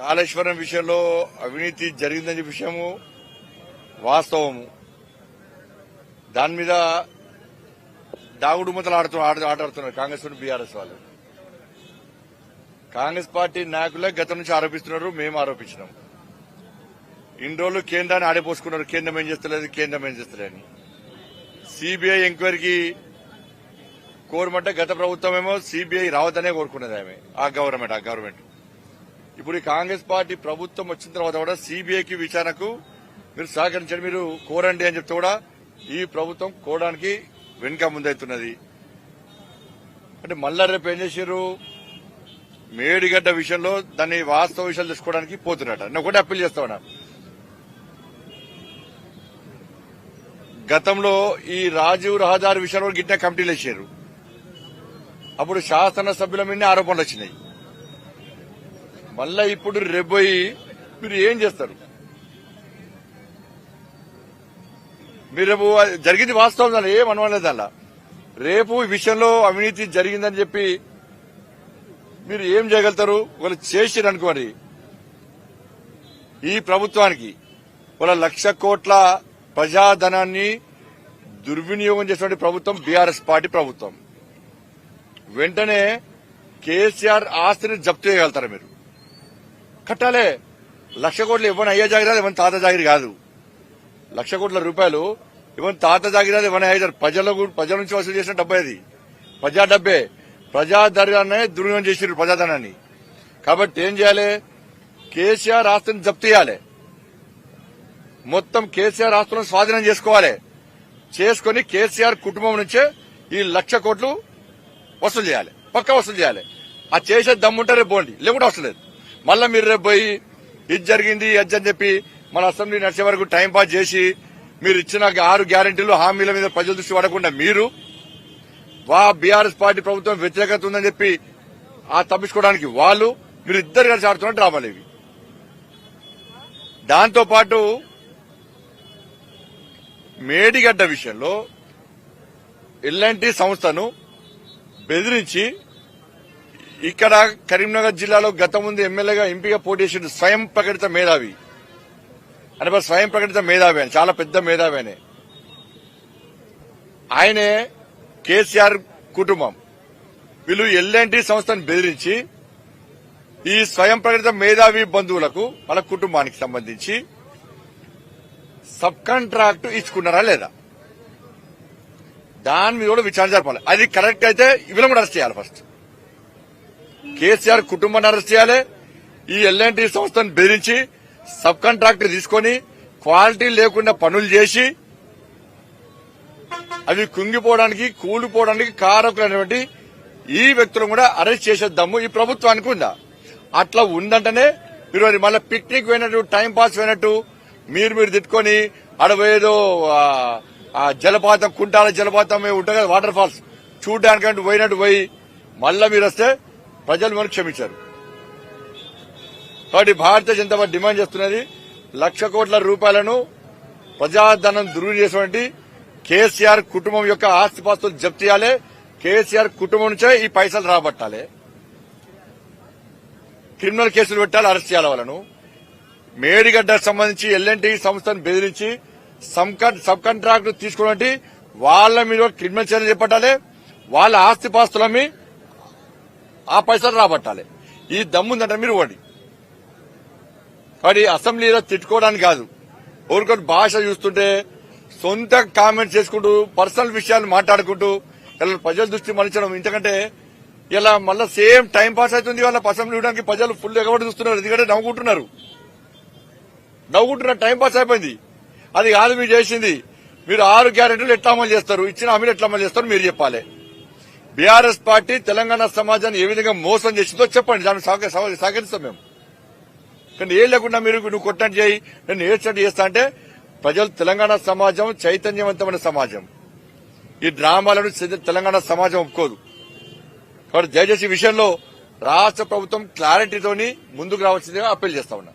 కాళేశ్వరం విషయంలో అవినీతి జరిగిందనే విషయము వాస్తవము. దాని మీద దాగుడు ముద్దలు ఆడుతూ ఆటాడుతున్నారు కాంగ్రెస్ బీఆర్ఎస్ వాళ్ళు. కాంగ్రెస్ పార్టీ నాయకులే గతం నుంచి ఆరోపిస్తున్నారు మేము ఆరోపించినాం. ఇన్ని రోజులు కేంద్రాన్ని ఆడిపోసుకున్నారు కేంద్రం ఏం చేస్తలేదు కేంద్రం ఏం చేస్తలేదని. సిబిఐ ఎంక్వైరీకి కోరమంటే గత ప్రభుత్వం ఏమో సిబిఐ రావద్దనే కోరుకున్నది ఆమె ఆ గవర్నమెంట్ ఆ గవర్నమెంట్. ఇప్పుడు ఈ కాంగ్రెస్ పార్టీ ప్రభుత్వం వచ్చిన తర్వాత కూడా సిబిఐకి విచారణకు మీరు సహకరించండి మీరు కోరండి అని చెప్తే కూడా ఈ ప్రభుత్వం కోరడానికి వెనుక ముందైతున్నది. అంటే మళ్ళా రేపు ఏం చేశారు మేడిగడ్డ విషయంలో దాన్ని వాస్తవ విషయాలు తెలుసుకోవడానికి పోతున్నట నేను ఒకటి అప్పీల్ చేస్తా గతంలో ఈ రాజీవ్ రహదారి విషయంలో గిట్ట కమిటీలు వేసారు అప్పుడు శాసన సభ్యుల మీద ఆరోపణలు వచ్చినాయి. మళ్ళా ఇప్పుడు రేపోయి మీరు ఏం చేస్తారు? మీరు రేపు జరిగింది వాస్తవం దాని ఏం అనవలేదు అలా రేపు ఈ విషయంలో అవినీతి జరిగిందని చెప్పి మీరు ఏం చేయగలుగుతారు? వాళ్ళు చేసిరు అనుకోండి. ఈ ప్రభుత్వానికి వాళ్ళ లక్ష కోట్ల ప్రజాధనాన్ని దుర్వినియోగం చేసినటువంటి ప్రభుత్వం బీఆర్ఎస్ పార్టీ ప్రభుత్వం. వెంటనే కేసీఆర్ ఆస్తిని జప్తు చేయగలుగుతారు మీరు? కట్టాలే. లక్ష కోట్లు ఇవ్వని అయ్యే జాగిరాలు ఇవ్వని తాత జాగిరి కాదు. లక్ష కోట్ల రూపాయలు ఇవ్వని తాత జాగిరాలు ఇవ్వని అయ్యారు ప్రజల ప్రజల నుంచి వసూలు చేసిన డబ్బే అది. ప్రజా డబ్బే. ప్రజాధనాన్ని దుర్వినియోగం చేసారు ప్రజాధనాన్ని. కాబట్టి ఏం చేయాలి? కేసీఆర్ ఆస్తిని జప్తు చేయాలి. మొత్తం కేసీఆర్ ఆస్తులను స్వాధీనం చేసుకోవాలి. చేసుకుని కేసీఆర్ కుటుంబం నుంచే ఈ లక్ష కోట్లు వసూలు చేయాలి. పక్క వసూలు చేయాలి. ఆ చేసే దమ్ముంటారే పోండి. లేకుంటే అవసరం లేదు. మళ్ళా మీరు రేపు పోయి ఇది జరిగింది అది అని చెప్పి మన అసెంబ్లీ నడిచే వరకు టైం పాస్ చేసి మీరు ఇచ్చిన ఆరు గ్యారంటీలు హామీల మీద ప్రజల దృష్టి పడకుండా మీరు వా బీఆర్ఎస్ పార్టీ ప్రభుత్వం వ్యతిరేకత ఉందని చెప్పి ఆ తప్పించుకోవడానికి వాళ్ళు మీరు ఇద్దరు కలిసి ఆడుతున్న డ్రామాలు ఇవి. దాంతోపాటు మేడిగడ్డ విషయంలో ఎల్ఎన్టీ సంస్థను బెదిరించి ఇక్కడ కరీంనగర్ జిల్లాలో గత ముందు ఎమ్మెల్యేగా ఎంపీగా పోటీ చేసిండు స్వయం ప్రకటిత మేధావి. అంటే స్వయం ప్రకటిత మేధావి అని చాలా పెద్ద మేధావి ఆయనే ఆయనే కేసీఆర్ కుటుంబం. వీళ్ళు ఎల్ఎన్టీ సంస్థను బెదిరించి ఈ స్వయం ప్రకటిత మేధావి బంధువులకు వాళ్ళ కుటుంబానికి సంబంధించి సబ్ కాంట్రాక్ట్ ఇచ్చుకున్నారా లేదా? దాని మీద కూడా విచారణ జరపాలి. అది కరెక్ట్ అయితే వీళ్ళని కూడా అరెస్ట్ చేయాలి ఫస్ట్. కేసీఆర్ కుటుంబాన్ని అరెస్ట్ చేయాలి. ఈ ఎల్ఎన్టీ సంస్థను బెదిరించి సబ్ కాంట్రాక్టర్ తీసుకొని క్వాలిటీ లేకుండా పనులు చేసి అవి కుంగిపోవడానికి కూలిపోవడానికి కారకులైనటువంటి ఈ వ్యక్తులను కూడా అరెస్ట్ చేసేద్దాము. ఈ ప్రభుత్వానికి ఉందా? అట్లా ఉందంటేనే మీరు మళ్ళీ పిక్నిక్ పోయినట్టు టైం పాస్ పోయినట్టు మీరు మీరు తిట్టుకొని అడవేదో జలపాతం కుంటాల జలపాతం ఉంటుంది కదా వాటర్ ఫాల్స్. చూడడానికంటూ పోయినట్టు పోయి మళ్ళా మీరు వస్తే ప్రజలు మనకు క్షమించారు. కాబట్టి భారతీయ జనతా పార్టీ డిమాండ్ చేస్తున్నది లక్ష కోట్ల రూపాయలను ప్రజాధనం దుర్వినియోగం చేసినటువంటి కేసీఆర్ కుటుంబం యొక్క ఆస్తిపాస్తులు జప్తు చేయాలి. కేసీఆర్ కుటుంబం నుంచే ఈ పైసలు రాబట్టాలి. క్రిమినల్ కేసులు పెట్టాలి అరెస్ట్ చేయాలి వాళ్ళను. మేడిగడ్డకు సంబంధించి ఎల్ఎన్టీ సంస్థను బెదిరించి సబ్ కాంట్రాక్ట్ తీసుకున్నట్టు వాళ్ళ మీద క్రిమినల్ చర్యలు చేపట్టాలి. వాళ్ళ ఆస్తిపాస్తులమ్మి ఆ పైసలు రాబట్టాలి. ఈ దమ్ముందంటే మీరు ఓడి వాడి అసెంబ్లీలో తిట్టుకోవడానికి కాదు. ఊరికొని భాష చూస్తుంటే సొంత కామెంట్స్ చేసుకుంటూ పర్సనల్ విషయాలు మాట్లాడుకుంటూ ఇలా ప్రజల దృష్టి మలించడం ఎందుకంటే ఇలా మళ్ళీ సేమ్ టైం పాస్ అవుతుంది వాళ్ళ అసెంబ్లీ ఇవ్వడానికి ప్రజలు ఫుల్ ఎగబడి చూస్తున్నారు. ఎందుకంటే నవ్వుకుంటున్నారు. నవ్వుకుంటున్నారు టైం పాస్ అయిపోయింది. అది కాదు మీరు చేసింది. మీరు ఆరు గ్యారెంటీలు ఎట్లా అమలు చేస్తారు? ఇచ్చిన హామీలు ఎట్లా అమలు చేస్తారు? మీరు చెప్పాలి. బీఆర్ఎస్ పార్టీ తెలంగాణ సమాజాన్ని ఏ విధంగా మోసం చేసిందో చెప్పండి. దాన్ని సహకరిస్తాం మేము. కానీ ఏం లేకుండా మీరు నువ్వు కొట్టండి చేయి నేను ఏడ్చండి చేస్తా అంటే ప్రజలు తెలంగాణ సమాజం చైతన్యవంతమైన సమాజం. ఈ డ్రామాలను తెలంగాణ సమాజం ఒప్పుకోదు. కాబట్టి దయచేసి విషయంలో రాష్ట్ర ప్రభుత్వం క్లారిటీతోని ముందుకు రావాల్సిందిగా అప్పీల్ చేస్తా ఉన్నా.